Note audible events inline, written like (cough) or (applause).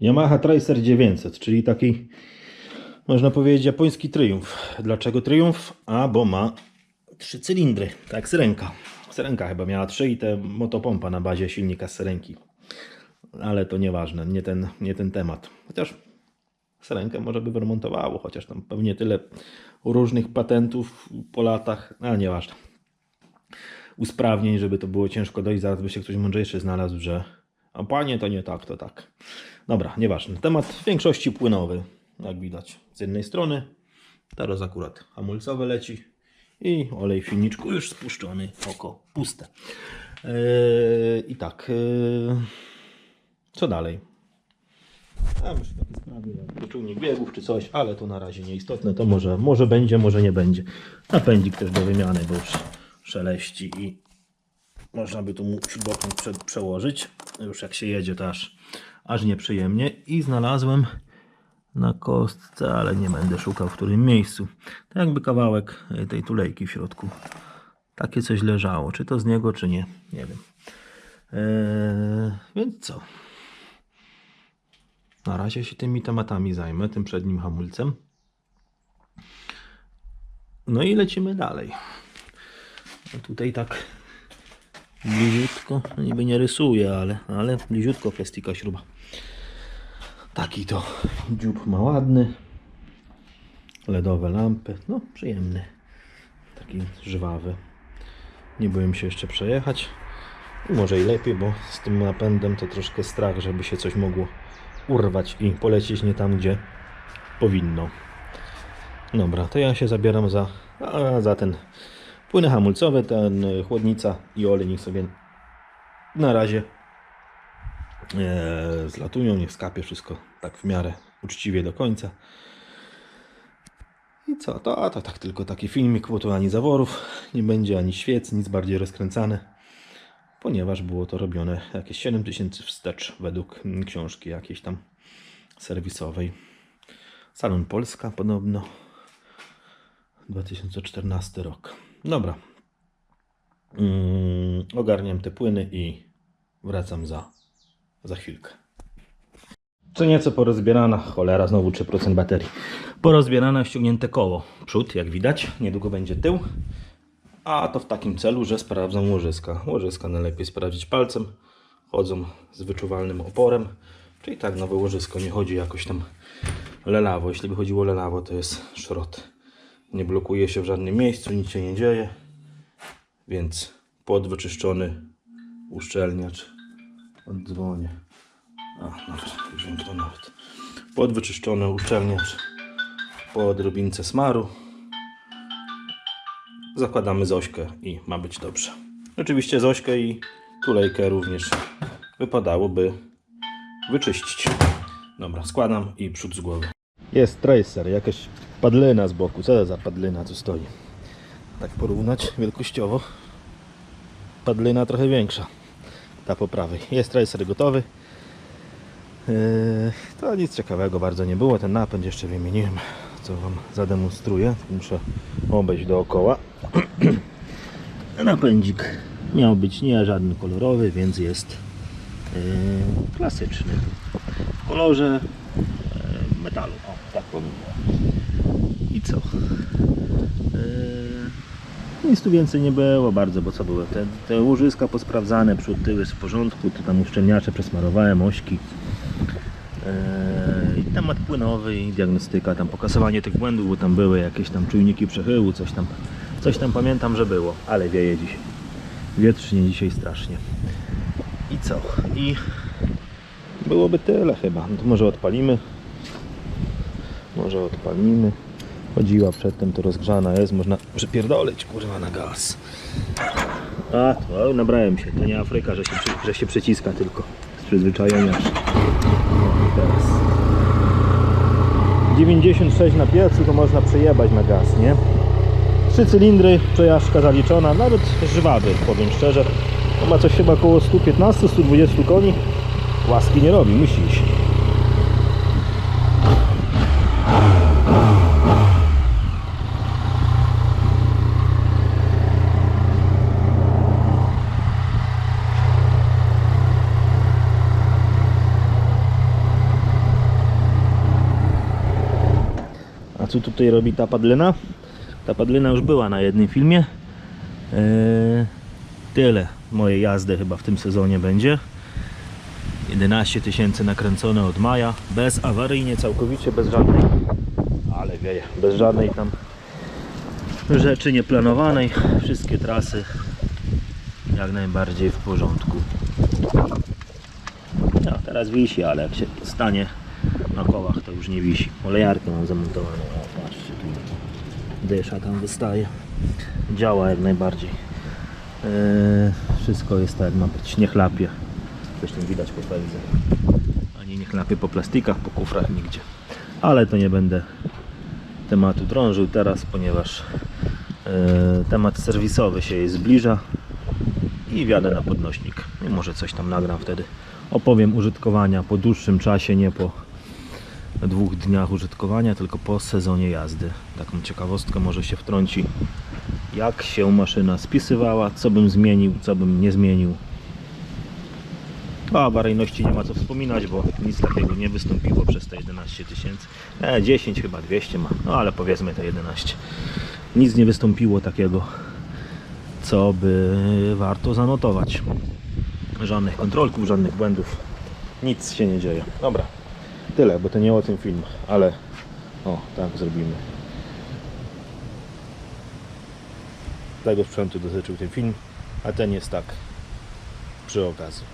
Yamaha Tracer 900, czyli taki, można powiedzieć, japoński triumf. Dlaczego triumf? A, bo ma trzy cylindry, tak syrenka. Syrenka chyba miała trzy i te motopompa na bazie silnika z syrenki. Ale to nieważne, nie ten, nie ten temat. Chociaż syrenkę może by wyremontowało, chociaż tam pewnie tyle różnych patentów po latach, ale nieważne. Usprawnień, żeby to było ciężko dojść, zaraz by się ktoś mądrzejszy znalazł, że a panie to nie tak, to tak. Dobra, nieważne. Temat w większości płynowy, jak widać. Z jednej strony teraz akurat hamulcowe leci i olej w silniczku już spuszczony, oko puste. Yy, I tak, yy, co dalej? Tam już takie sprawy jak czujnik biegów czy coś, ale to na razie nieistotne. To może, może będzie, może nie będzie. Napędzik też do wymiany, bo już szeleści i można by tu mu przełożyć. Już jak się jedzie, to aż, aż nieprzyjemnie. I znalazłem na kostce, ale nie będę szukał w którym miejscu. To jakby kawałek e, tej tulejki w środku. Takie coś leżało. Czy to z niego, czy nie. Nie wiem. Eee, więc co? Na razie się tymi tematami zajmę, tym przednim hamulcem. No i lecimy dalej. Tutaj tak bliziutko, no niby nie rysuję, ale, ale bliziutko plastika śruba. Taki to dziób ma ładny. LEDowe lampy, no przyjemny. Taki żwawy. Nie byłem się jeszcze przejechać. Może i lepiej, bo z tym napędem to troszkę strach, żeby się coś mogło urwać i polecieć nie tam, gdzie powinno. Dobra, to ja się zabieram za, za ten płyny hamulcowe, ten y, chłodnica i olej niech sobie na razie e, zlatują, niech skapie wszystko tak w miarę uczciwie do końca. I co? To, a to tak tylko taki filmik, bo tu ani zaworów nie będzie, ani świec, nic bardziej rozkręcane ponieważ było to robione jakieś 7000 wstecz według książki jakiejś tam serwisowej. Salon Polska podobno. 2014 rok. Dobra. Mm, ogarniam te płyny i wracam za, za chwilkę. Co nieco porozbierana, cholera, znowu 3% baterii. Porozbierane, ściągnięte koło. Przód, jak widać, niedługo będzie tył. A to w takim celu, że sprawdzam łożyska. Łożyska najlepiej sprawdzić palcem. Chodzą z wyczuwalnym oporem. Czyli tak, nowe łożysko nie chodzi jakoś tam lelawo. Jeśli by chodziło lelawo, to jest szrot. Nie blokuje się w żadnym miejscu, nic się nie dzieje. Więc podwyczyszczony uszczelniacz. Oddzwonię. A, już wiem kto nawet. Podwyczyszczony uszczelniacz po odrobince smaru zakładamy Zośkę i ma być dobrze. Oczywiście Zośkę i tulejkę również wypadałoby wyczyścić. Dobra, składam i przód z głowy. Jest tracer, jakaś padlina z boku. Co za padlina tu stoi? Tak porównać wielkościowo. Padlina trochę większa. Ta po prawej. Jest tracer gotowy. Yy, to nic ciekawego bardzo nie było. Ten napęd jeszcze wymieniłem, co Wam zademonstruję. Muszę obejść dookoła. (clears throat) Napędzik miał być nie żaden kolorowy, więc jest yy, klasyczny. W kolorze yy, metalu. O, tak powiem. Co? Yy, nic tu więcej nie było bardzo, bo co były? Te, te łożyska posprawdzane, przód, tył jest w porządku, tu tam uszczelniacze przesmarowałem, ośki. Yy, temat płynowy i diagnostyka, tam pokazywanie tych błędów, bo tam były jakieś tam czujniki przechyłu, coś tam, coś tam pamiętam, że było, ale wieje dzisiaj. Wietrznie dzisiaj strasznie. I co? I byłoby tyle chyba. No to może odpalimy. Może odpalimy. Chodziła przedtem, to rozgrzana jest, można przypierdolić kurwa na gaz. A, to nabrałem się. To nie Afryka, że się, że się przyciska tylko. Z przyzwyczajenia. Teraz. 96 na piecu to można przejebać na gaz, nie? Trzy cylindry, przejażdżka zaliczona, nawet żwawy, powiem szczerze. To ma coś chyba około 115-120 koni. Łaski nie robi, musi co tutaj robi ta padlina? Ta padlina już była na jednym filmie. Eee, tyle mojej jazdy chyba w tym sezonie będzie. 11 tysięcy nakręcone od maja, bez awaryjnie, całkowicie bez żadnej, ale wieje, bez żadnej tam rzeczy nieplanowanej. Wszystkie trasy jak najbardziej w porządku. No, teraz wisi, ale jak się stanie na kołach, to już nie wisi. Olejarkę mam zamontowaną, o, patrzcie, tu dysza tam wystaje. Działa jak najbardziej. Eee, wszystko jest tak jak ma być, nie chlapie. Tam widać po feldze. Ani nie chlapie po plastikach, po kufrach, nigdzie. Ale to nie będę tematu drążył teraz, ponieważ eee, temat serwisowy się jej zbliża i wjadę na podnośnik. I może coś tam nagram wtedy. Opowiem użytkowania po dłuższym czasie, nie po dwóch dniach użytkowania, tylko po sezonie jazdy. Taką ciekawostkę może się wtrąci, jak się maszyna spisywała, co bym zmienił, co bym nie zmienił. O awaryjności nie ma co wspominać, bo nic takiego nie wystąpiło przez te 11 tysięcy. E, 10 chyba 200 ma, no ale powiedzmy te 11. Nic nie wystąpiło takiego, co by warto zanotować. Żadnych kontrolków, żadnych błędów. Nic się nie dzieje. Dobra, tyle, bo to nie o tym film, ale o, tak zrobimy. Tego sprzętu dotyczył ten film, a ten jest tak przy okazji.